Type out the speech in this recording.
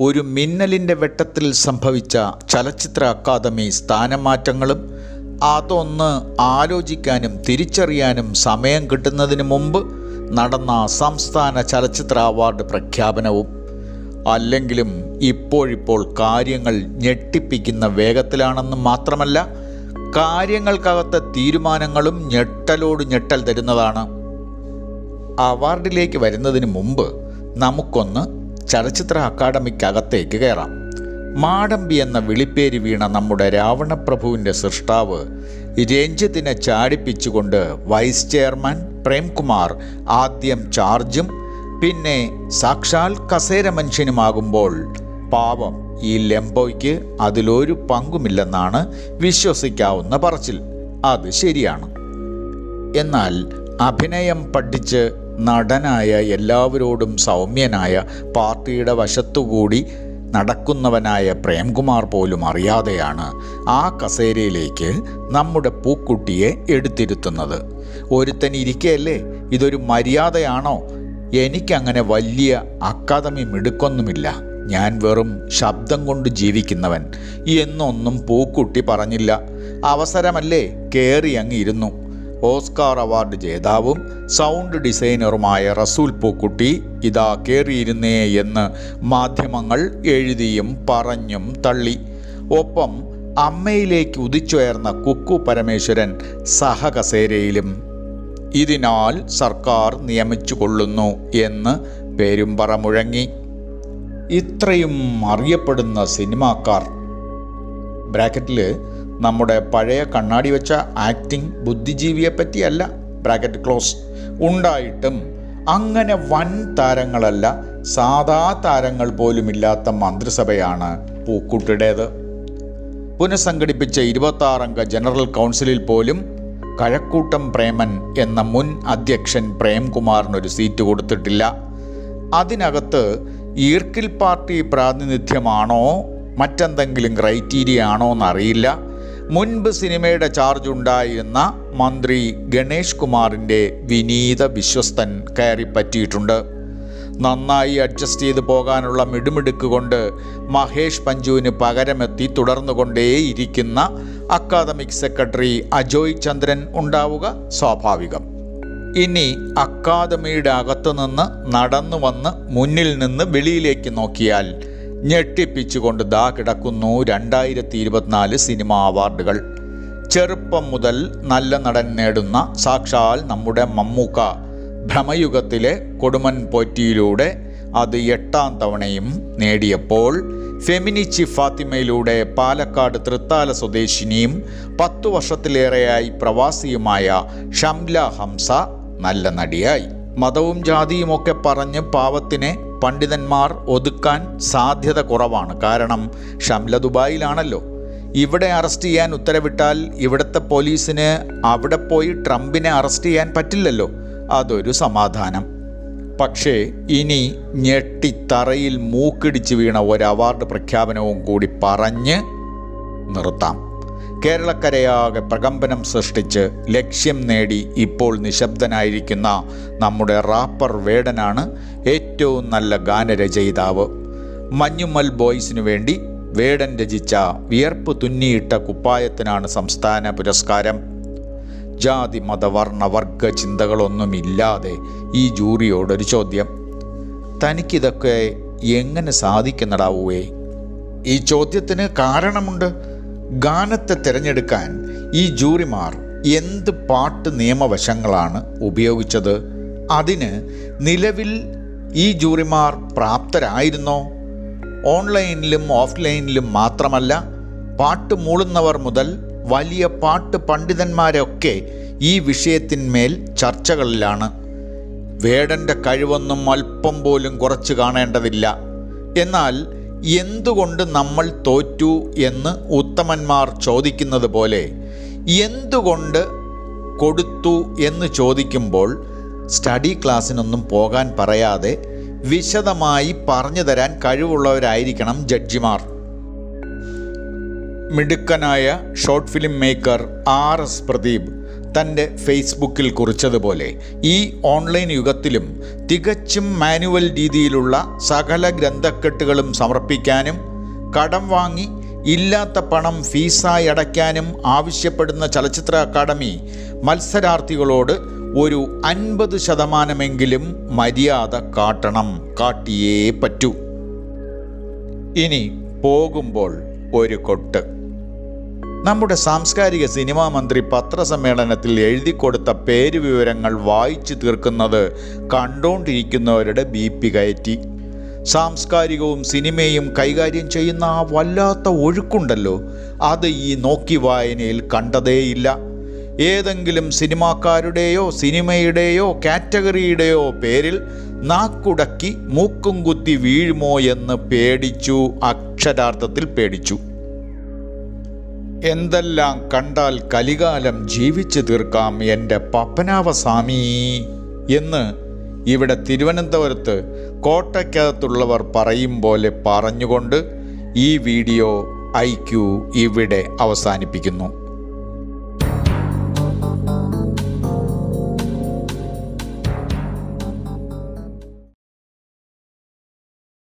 ഒരു മിന്നലിന്റെ വെട്ടത്തിൽ സംഭവിച്ച ചലച്ചിത്ര അക്കാദമി സ്ഥാനമാറ്റങ്ങളും അതൊന്ന് ആലോചിക്കാനും തിരിച്ചറിയാനും സമയം കിട്ടുന്നതിന് മുമ്പ് നടന്ന സംസ്ഥാന ചലച്ചിത്ര അവാർഡ് പ്രഖ്യാപനവും അല്ലെങ്കിലും ഇപ്പോഴിപ്പോൾ കാര്യങ്ങൾ ഞെട്ടിപ്പിക്കുന്ന വേഗത്തിലാണെന്ന് മാത്രമല്ല കാര്യങ്ങൾക്കകത്തെ തീരുമാനങ്ങളും ഞെട്ടലോട് ഞെട്ടൽ തരുന്നതാണ്. അവാർഡിലേക്ക് വരുന്നതിന് മുമ്പ് നമുക്കൊന്ന് ചലച്ചിത്ര അക്കാദമിക്കകത്തേക്ക് കയറാം. മാടമ്പി എന്ന വിളിപ്പേര് വീണ നമ്മുടെ രാവണപ്രഭുവിന്റെ സൃഷ്ടാവ് രഞ്ജിത്തിനെ ചാടിപ്പിച്ചുകൊണ്ട് വൈസ് ചെയർമാൻ പ്രേംകുമാർ ആദ്യം ചാർജും പിന്നെ സാക്ഷാൽ കസേര മനുഷ്യനുമാകുമ്പോൾ പാവം ഈ ലെംബോയ്ക്ക് അതിലൊരു പങ്കുമില്ലെന്നാണ് വിശ്വസിക്കാവുന്ന പറച്ചിൽ. അത് ശരിയാണ്. എന്നാൽ അഭിനയം പഠിച്ച് നടനായ എല്ലാവരോടും സൗമ്യനായ പാർട്ടിയുടെ വശത്തുകൂടി നടക്കുന്നവനായ പ്രേംകുമാർ പോലും അറിയാതെയാണ് ആ കസേരയിലേക്ക് നമ്മുടെ പൂക്കുട്ടിയെ എടുത്തിരുത്തുന്നത്. ഒരുത്തൻ ഇരിക്കുകയല്ലേ ഇതൊരു മര്യാദയാണോ? എനിക്കങ്ങനെ വലിയ അക്കാദമി മിടുക്കൊന്നുമില്ല. ഞാൻ വെറും ശബ്ദം കൊണ്ട് ജീവിക്കുന്നവൻ. എന്നൊന്നും പൂക്കുട്ടി പറഞ്ഞില്ല. അവസരമല്ലേ? കയറി അങ്ങ് ഇരുന്നു. ഓസ്കാർ അവാർഡ് ജേതാവും സൗണ്ട് ഡിസൈനറുമായ റസൂൽ പൂക്കുട്ടി ഇതാ കയറിയിരുന്നേ എന്ന് മാധ്യമങ്ങൾ എഴുതിയും പറഞ്ഞും തള്ളി. ഒപ്പം അമ്മയിലേക്ക് ഉദിച്ചുയർന്ന കുക്കു പരമേശ്വരൻ സഹകസേരയിലും ഇതിനാൽ സർക്കാർ നിയമിച്ചു കൊള്ളുന്നു എന്ന് പേരുംപറ മുഴങ്ങി. ഇത്രയും അറിയപ്പെടുന്ന സിനിമാക്കാർ. ബ്രാക്കറ്റിൽ നമ്മുടെ പഴയ കണ്ണാടി വെച്ച ആക്ടിംഗ് ബുദ്ധിജീവിയെ പറ്റിയല്ല ബ്രാക്കറ്റ് ക്ലോസ് ഉണ്ടായിട്ടും അങ്ങനെ വൻ താരങ്ങളല്ല സാധാ താരങ്ങൾ പോലുമില്ലാത്ത മന്ത്രിസഭയാണ് പൂക്കുട്ടിയുടേത് പുനഃസംഘടിപ്പിച്ച ഇരുപത്താറംഗ ജനറൽ കൗൺസിലിൽ പോലും കഴക്കൂട്ടം പ്രേമൻ എന്ന മുൻ അധ്യക്ഷൻ പ്രേംകുമാറിനൊരു സീറ്റ് കൊടുത്തിട്ടില്ല. അതിനകത്ത് ഈർക്കിൽ പാർട്ടി പ്രാതിനിധ്യമാണോ മറ്റെന്തെങ്കിലും ക്രൈറ്റീരിയ ആണോ എന്നറിയില്ല. മുൻപ് സിനിമയുടെ ചാർജ് ഉണ്ടായിരുന്ന മന്ത്രി ഗണേഷ് കുമാറിന്റെ വിനീത വിശ്വസ്തൻ കയറി പറ്റിയിട്ടുണ്ട്. നന്നായി അഡ്ജസ്റ്റ് ചെയ്ത് പോകാനുള്ള മിടുമിടുക്ക് കൊണ്ട് മഹേഷ് പഞ്ജുവിന് പകരമെത്തി തുടർന്നുകൊണ്ടേയിരിക്കുന്ന അക്കാദമിക് സെക്രട്ടറി അജോയ് ചന്ദ്രൻ ഉണ്ടാവുക സ്വാഭാവികം. ഇനി അക്കാദമിയുടെ അകത്തുനിന്ന് നടന്നു വന്ന് മുന്നിൽ നിന്ന് വെളിയിലേക്ക് നോക്കിയാൽ ഞെട്ടിപ്പിച്ചുകൊണ്ട് ദാ കിടക്കുന്നു രണ്ടായിരത്തി ഇരുപത്തിനാല് സിനിമാ അവാർഡുകൾ. ചെറുപ്പം മുതൽ നല്ല നടൻ നേടുന്ന സാക്ഷാൽ നമ്മുടെ മമ്മൂക്ക. ഭ്രമയുഗത്തിലെ കൊടുമൻ പോറ്റിയിലൂടെ അത് എട്ടാം തവണയും നേടിയപ്പോൾ ഫെമിനിച്ചി ഫാത്തിമയിലൂടെ പാലക്കാട് തൃത്താല സ്വദേശിനിയും പത്തു വർഷത്തിലേറെയായി പ്രവാസിയുമായ ഷംല ഹംസ നല്ല നടിയായി. മതവും ജാതിയുമൊക്കെ പറഞ്ഞ് പാവത്തിനെ പണ്ഡിതന്മാർ ഒതുക്കാൻ സാധ്യത കുറവാണ്. കാരണം ഷംല ദുബായിലാണല്ലോ. ഇവിടെ അറസ്റ്റ് ചെയ്യാൻ ഉത്തരവിട്ടാൽ ഇവിടുത്തെ പോലീസിന് അവിടെ പോയി ട്രംപിനെ അറസ്റ്റ് ചെയ്യാൻ പറ്റില്ലല്ലോ. അതൊരു സമാധാനം. പക്ഷേ ഇനി ഞെട്ടിത്തറയിൽ മൂക്കിടിച്ച് വീണ ഒരു അവാർഡ് പ്രഖ്യാപനവും കൂടി പറഞ്ഞ് നിർത്താം. കേരളക്കരയാകെ പ്രകമ്പനം സൃഷ്ടിച്ച് ലക്ഷ്യം നേടി ഇപ്പോൾ നിശബ്ദനായിരിക്കുന്ന നമ്മുടെ റാപ്പർ വേടനാണ് ഏറ്റവും നല്ല ഗാനരചയിതാവ്. മഞ്ഞുമൽ ബോയ്സിനു വേണ്ടി വേടൻ രചിച്ച വിയർപ്പ് തുന്നിയിട്ട കുപ്പായത്തിനാണ് സംസ്ഥാന പുരസ്കാരം. ജാതി മതവർണ വർഗ ചിന്തകളൊന്നുമില്ലാതെ ഈ ജൂറിയോടൊരു ചോദ്യം. തനിക്കിതൊക്കെ എങ്ങനെ സാധിക്കുന്നടാവുവേ? ഈ ചോദ്യത്തിന് കാരണമുണ്ട്. ഗാനത്തെ തിരഞ്ഞെടുക്കാൻ ഈ ജൂറിമാർ എന്ത് പാട്ട് നിയമവശങ്ങളാണ് ഉപയോഗിച്ചത്? അതിന് നിലവിൽ ഈ ജൂറിമാർ പ്രാപ്തരായിരുന്നോ? ഓൺലൈനിലും ഓഫ്ലൈനിലും മാത്രമല്ല പാട്ട് മൂളുന്നവർ മുതൽ വലിയ പാട്ട് പണ്ഡിതന്മാരൊക്കെ ഈ വിഷയത്തിന്മേൽ ചർച്ചകളിലാണ്. വേടന്റെ കഴിവൊന്നും അല്പം പോലും കുറച്ച് കാണേണ്ടതില്ല. എന്നാൽ എന്തുകൊണ്ട് നമ്മൾ തോറ്റു എന്ന് ഉത്തമന്മാർ ചോദിക്കുന്നത് പോലെ എന്തുകൊണ്ട് കൊടുത്തു എന്ന് ചോദിക്കുമ്പോൾ സ്റ്റഡി ക്ലാസ്സിനൊന്നും പോകാൻ പറയാതെ വിശദമായി പറഞ്ഞു തരാൻ കഴിവുള്ളവരായിരിക്കണം ജഡ്ജിമാർ. മിടുക്കനായ short film maker R S Pradeep. തന്റെ ഫേസ്ബുക്കിൽ കുറിച്ചതുപോലെ ഈ ഓൺലൈൻ യുഗത്തിലും തികച്ചും മാനുവൽ രീതിയിലുള്ള സകല ഗ്രന്ഥക്കെട്ടുകളും സമർപ്പിക്കാനും കടം വാങ്ങി ഇല്ലാത്ത പണം ഫീസായി അടയ്ക്കാനും ആവശ്യപ്പെടുന്ന ചലച്ചിത്ര അക്കാദമി മത്സരാർത്ഥികളോട് ഒരു അൻപത് ശതമാനമെങ്കിലും മര്യാദ കാട്ടണം കാട്ടിയേ പറ്റൂ. ഇനി പോകുമ്പോൾ ഒരു കൊട്ട്. നമ്മുടെ സാംസ്കാരിക സിനിമാ മന്ത്രി പത്രസമ്മേളനത്തിൽ എഴുതി കൊടുത്ത പേര് വിവരങ്ങൾ വായിച്ചു തീർക്കുന്നത് കണ്ടുകൊണ്ടിരിക്കുന്നവരുടെ ബി പി കയറ്റി. സാംസ്കാരികവും സിനിമയും കൈകാര്യം ചെയ്യുന്ന ആ വല്ലാത്ത ഒഴുക്കുണ്ടല്ലോ. അത് ഈ നോക്കി വായനയിൽ കണ്ടതേയില്ല. ഏതെങ്കിലും സിനിമാക്കാരുടെയോ സിനിമയുടെയോ കാറ്റഗറിയുടെയോ പേരിൽ നാക്കുടക്കി മൂക്കും കുത്തി വീഴുമോ എന്ന് പേടിച്ചു അക്ഷരാർത്ഥത്തിൽ പേടിച്ചു. എന്തെല്ലാം കണ്ടാൽ കലികാലം ജീവിച്ചു തീർക്കാം എന്റെ പപ്പനാവസ്വാമി എന്ന് ഇവിടെ തിരുവനന്തപുരത്ത് കോട്ടയ്ക്കകത്തുള്ളവർ പറയും പോലെ പറഞ്ഞുകൊണ്ട് ഈ വീഡിയോ ഐ ഇവിടെ അവസാനിപ്പിക്കുന്നു.